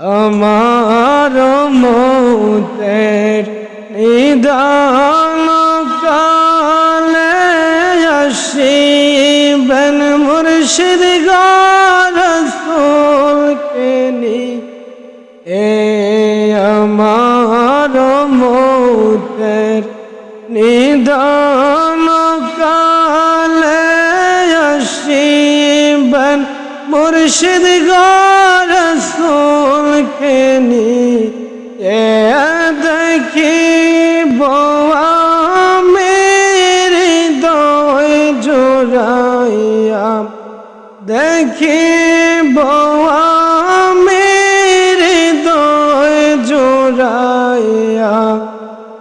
আমার মৌতের নিদান কালে আসিবেন মুর্শিদ রসুলকে নি এ আমার মৌতের নিদান কালে আসিবেন মুর্শিদ রসুলকে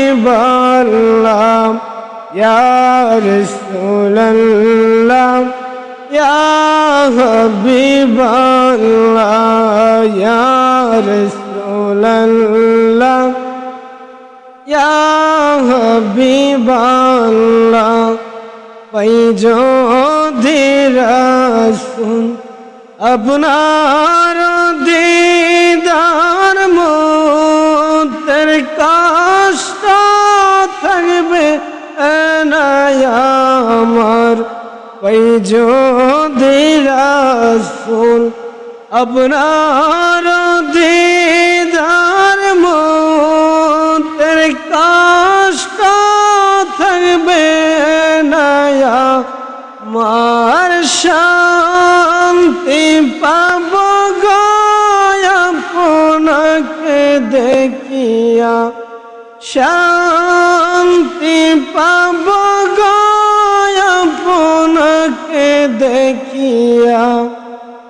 হাবিবাল্লাহ ইয়া রাসূলুল্লাহ ইয়া হাবিবাল্লাহ ইয়া রাসূলুল্লাহ ইয়া হাবিবাল্লাহ পাইজো ধীরাসুন আপনার দিদার পাইজো ধীরাসুন আপনার দিদার মুতের কষ্ট থাকবে না মার শান্তি পাব আপনাকে দেখিয়া। শান্তি পাব